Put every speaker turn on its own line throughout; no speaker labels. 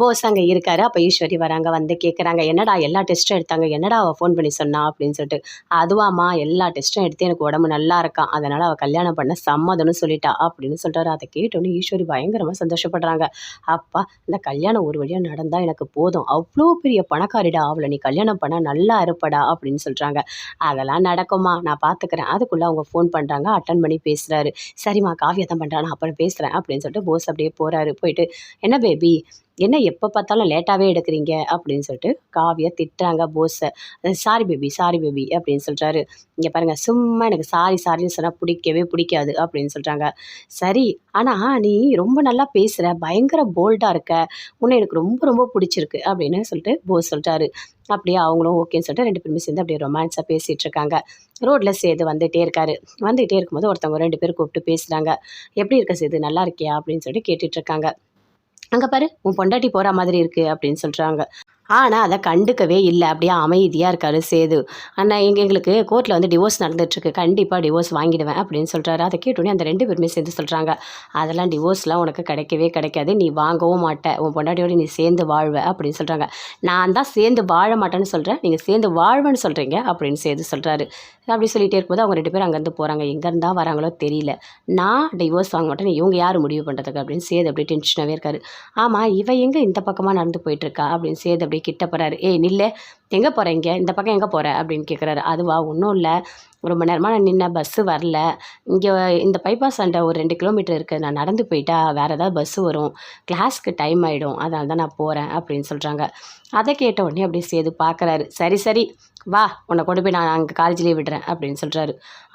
போஸ் அங்கே இருக்காரு. அப்போ ஈஸ்வரி வராங்க வந்து கேட்குறாங்க என்னடா எல்லா டெஸ்ட்டும் எடுத்தாங்க? என்னடா அவள் ஃபோன் பண்ணி சொன்னா? அப்படின்னு சொல்லிட்டு அதுவாம்மா எல்லா டெஸ்ட்டும் எடுத்து எனக்கு உடம்பு நல்லா இருக்கான் அதனால் அவள் கல்யாணம் பண்ண சம்மதம்னு சொல்லிட்டா. அப்படின்னு சொல்கிறாரு அதை கேட்டோன்னு ஈஸ்வரி பயங்கரமாக சந்தோஷப்படுறாங்க. அப்பா இந்த கல்யாணம் ஒரு வழியாக நடந்தால் எனக்கு போதும். அவ்வளோ பெரிய பணக்காரிடா அவளை நீ கல்யாணம் பண்ணால் நல்லா இருப்படா. அப்படின்னு சொல்கிறாங்க அதெல்லாம் நடக்குமா நான் பார்த்துக்கிறேன் அதுக்குள்ளே அவங்க ஃபோன் பண்ணுறாங்க அட்டன் பண்ணி பேசுகிறாரு சரிம்மா காவியம் தான் பண்ணுறான் அப்புறம் பேசுகிறேன் அப்படின்னு சொல்லிட்டு போஸ் அப்படியே போகிறாரு போயிட்டு என்ன பேபி என்ன எப்போ பார்த்தாலும் லேட்டாகவே எடுக்கிறீங்க? அப்படின்னு சொல்லிட்டு காவியா திட்டுறாங்க போஸை சாரி பேபி சாரி பேபி அப்படின்னு சொல்கிறாரு இங்கே பாருங்கள் சும்மா எனக்கு சாரி சாரின்னு சொன்னால் பிடிக்கவே பிடிக்காது அப்படின்னு சொல்கிறாங்க சரி ஆனால் நீ ரொம்ப நல்லா பேசுகிற பயங்கர போல்டாக இருக்க உன்னை எனக்கு ரொம்ப ரொம்ப பிடிச்சிருக்கு அப்படின்னு சொல்லிட்டு போஸ் சொல்லிட்டாரு அப்படியே அவங்களும் ஓகேன்னு சொல்லிட்டு ரெண்டு பேருமே சேர்ந்து அப்படியே ரொமான்ஸாக பேசிகிட்டு இருக்காங்க. ரோட்டில் சேது வந்துகிட்டே இருக்காரு. வந்துகிட்டே இருக்கும்போது ஒருத்தவங்க ரெண்டு பேர் கூப்பிட்டு பேசுகிறாங்க எப்படி இருக்க சேது? நல்லா இருக்கியா? அப்படின்னு சொல்லிட்டு கேட்டுட்ருக்காங்க அங்கே பாரு உன் பொண்டாட்டி போகிற மாதிரி இருக்குது அப்படின்னு சொல்கிறாங்க ஆனால் அதை கண்டுக்கவே இல்லை. அப்படியே அமைதியாக இருக்காரு சேது. அண்ணா எங்கள் எங்களுக்கு கோர்ட்டில் வந்து டிவோர்ஸ் நடந்துட்டுருக்கு. கண்டிப்பாக டிவோர்ஸ் வாங்கிடுவேன் அப்படின்னு சொல்கிறாரு அதை கேட்டோன்னே அந்த ரெண்டு பேருமே சேர்ந்து சொல்கிறாங்க அதெல்லாம் டிவோர்ஸ்லாம் உனக்கு கிடைக்கவே கிடைக்காது. நீ வாங்கவும் மாட்ட. உன் பொண்டாட்டியோட நீ சேர்ந்து வாழ்வ. அப்படின்னு சொல்கிறாங்க நான் தான் சேர்ந்து வாழ மாட்டேன்னு சொல்கிறேன் நீங்கள் சேர்ந்து வாழ்வேன்னு சொல்கிறீங்க அப்படின்னு சேர்ந்து சொல்கிறாரு அப்படி சொல்லிகிட்டே இருக்கும்போது அவங்க ரெண்டு பேரும் அங்கேருந்து போகிறாங்க எங்கேருந்தா வராங்களோ தெரியல. நான் டிவோர்ஸ் வாங்க மாட்டேன் இவங்க யார் முடிவு பண்ணுறதுக்கு அப்படின்னு சேது அப்படியே டென்ஷனாகவே இருக்காரு. ஆமாம் இவ எங்கே இந்த பக்கமாக நடந்து போயிட்டுருக்கா அப்படின்னு சேது அப்படியே கிட்ட போகிறாரு ஏய் நில்ல. எங்கே போகிறீங்க இந்த பக்கம் எங்கே போகிற அப்படின்னு கேட்குறாரு அதுவா ஒன்றும் இல்லை. ரொம்ப நேரமாக நான் நின்ன பஸ்ஸு வரல. இங்கே இந்த பைபாஸ் அண்டை ஒரு ரெண்டு கிலோமீட்டர் இருக்குது நான் நடந்து போயிட்டா வேறு ஏதாவது பஸ்ஸு வரும். கிளாஸ்க்கு டைம் ஆகிடும் அதனால தான் நான் போகிறேன் அப்படின்னு சொல்கிறாங்க அதை கேட்ட உடனே அப்படியே சேது பார்க்குறாரு சரி சரி. வா. உன்னை கொண்டு போய் நான் அங்கே காலேஜ்லேயே விடுறேன். அப்படின்னு சொல்கிறாரு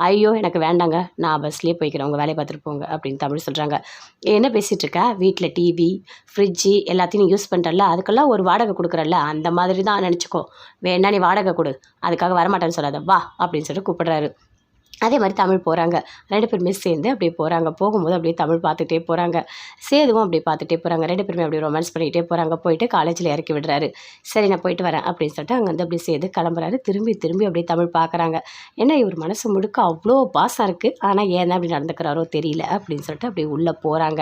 ஐயோ எனக்கு வேண்டாங்க. நான் பஸ்லேயே போய்க்கிறேன். உங்கள் வேலையை பார்த்துட்டு போங்க. அப்படின்னு தமிழ் சொல்கிறாங்க என்ன பேசிகிட்டு வீட்டில் டிவி ஃப்ரிட்ஜு எல்லாத்தையும் நீ யூஸ் பண்ணுறல்ல அதுக்கெல்லாம் ஒரு வாடகை கொடுக்குறல்ல. அந்த மாதிரி தான் நினச்சிக்கோ. வேணா நீ வாடகை கொடு. அதுக்காக வரமாட்டேன்னு சொல்லாத. வா அப்படின்னு சொல்லிட்டு கூப்பிடுறாரு. அதே மாதிரி தமிழ் போகிறாங்க ரெண்டு பேருமே சேர்ந்து அப்படியே போகிறாங்க போகும்போது அப்படியே தமிழ் பார்த்துட்டே போகிறாங்க சேதுவும் அப்படியே பார்த்துட்டே போகிறாங்க ரெண்டு பேருமே அப்படியே ரொமான்ஸ் பண்ணிகிட்டே போகிறாங்க போயிட்டு காலேஜில் இறக்கி விடுறாரு. சரி நான் போயிட்டு வரேன் அப்படின்னு சொல்லிட்டு அங்கே வந்து அப்படியே சேது கிளம்புறாரு. திரும்பி திரும்பி அப்படியே தமிழ் பார்க்குறாங்க. ஏன்னா இவர் மனசு முழுக்க அவ்வளோ பாசம் இருக்குது ஆனால் ஏன் அப்படி நடந்துக்கிறாரோ தெரியல அப்படின்னு சொல்லிட்டு அப்படியே உள்ளே போகிறாங்க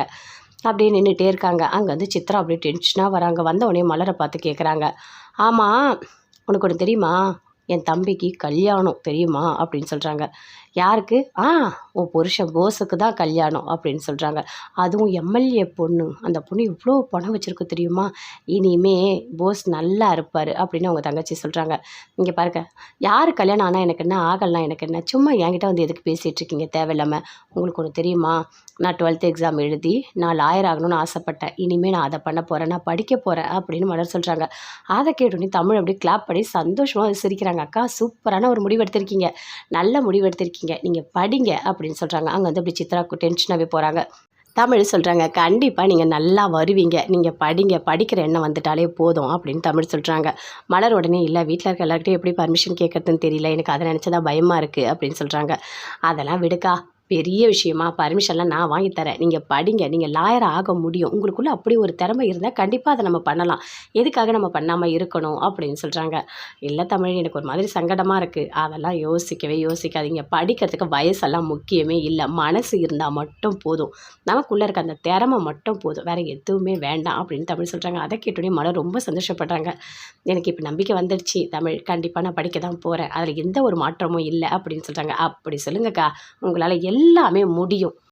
அப்படியே நின்றுட்டே இருக்காங்க. அங்கே வந்து சித்ரா அப்படியே டென்ஷனாக வராங்க. வந்த உடனே மலரை பார்த்து கேட்குறாங்க ஆமாம் உனக்கு ஒன்று தெரியுமா? என் தம்பிக்கு கல்யாணம் தெரியுமா? அப்படின்னு சொல்கிறாங்க யாருக்கு? ஆ உன் புருஷன் போஸுக்கு தான் கல்யாணம் அப்படின்னு சொல்கிறாங்க அதுவும் எம்எல்ஏ பொண்ணு அந்த பொண்ணு இவ்வளோ பணம் வச்சுருக்கு தெரியுமா? இனிமே போஸ் நல்லா இருப்பார் அப்படின்னு அவங்க தங்கச்சி சொல்கிறாங்க இங்கே பாருங்க யார் கல்யாணம் ஆனால் எனக்கு என்ன ஆகலாம் எனக்கு என்ன? சும்மா என்கிட்ட வந்து எதுக்கு பேசிகிட்டு இருக்கீங்க? தேவையில்லாமல் உங்களுக்கு ஒன்று தெரியுமா? நான் டுவெல்த் எக்ஸாம் எழுதி நான் லாயர் ஆகணும்னு ஆசைப்பட்டேன். இனிமேல் நான் அதை பண்ண போகிறேன் நான் படிக்க போகிறேன் அப்படின்னு மலர் சொல்கிறாங்க அதை கேட்டோன்னே தமிழ் அப்படியே கிளாப் பண்ணி சந்தோஷமாக சிரிக்கிறாங்க. அக்கா சூப்பரான ஒரு முடிவு எடுத்திருக்கீங்க. நல்ல முடிவு எடுத்திருக்கீங்க. நீங்கள் படிங்க அப்படின்னு சொல்கிறாங்க அங்கே வந்து அப்படி சித்ராக்கு டென்ஷனாகவே போகிறாங்க தமிழ் சொல்கிறாங்க கண்டிப்பாக நீங்கள் நல்லா வருவீங்க. நீங்கள் படிங்க படிக்கிற எண்ணம் வந்துட்டாலே போதும் அப்படின்னு தமிழ் சொல்கிறாங்க மலர் உடனே இல்லை வீட்டில் இருக்க எல்லாருக்கிட்டையும் எப்படி பர்மிஷன் கேட்குறதுன்னு தெரியல. எனக்கு அதை நினச்சதா பயமாக இருக்குது அப்படின்னு சொல்கிறாங்க அதெல்லாம் விடுக்கா. பெரிய விஷயமா பர்மிஷன்லாம் நான் வாங்கி தரேன். நீங்கள் படிங்க நீங்கள் லாயர் ஆக முடியும். உங்களுக்குள்ளே அப்படி ஒரு திறமை இருந்தால் கண்டிப்பாக அதை நம்ம பண்ணலாம். எதுக்காக நம்ம பண்ணாமல் இருக்கணும் அப்படின்னு சொல்கிறாங்க இல்லை தமிழ் எனக்கு ஒரு மாதிரி சங்கடமாக இருக்குது அதெல்லாம் யோசிக்கவே யோசிக்காதீங்க. படிக்கிறதுக்கு வயசெல்லாம் முக்கியமே இல்லை. மனசு இருந்தால் மட்டும் போதும். நமக்குள்ளே இருக்க அந்த திறமை மட்டும் போதும். வேறு எதுவுமே வேண்டாம் அப்படின்னு தமிழ் சொல்கிறாங்க அதை கேட்டோடனே மனம் ரொம்ப சந்தோஷப்படுறாங்க. எனக்கு இப்போ நம்பிக்கை வந்துடுச்சு தமிழ் கண்டிப்பாக நான் படிக்க தான் போகிறேன் அதில் எந்த ஒரு மாற்றமும் இல்லை அப்படின்னு சொல்கிறாங்க அப்படி சொல்லுங்கக்கா. உங்களால் எல்லாமே முடியும்.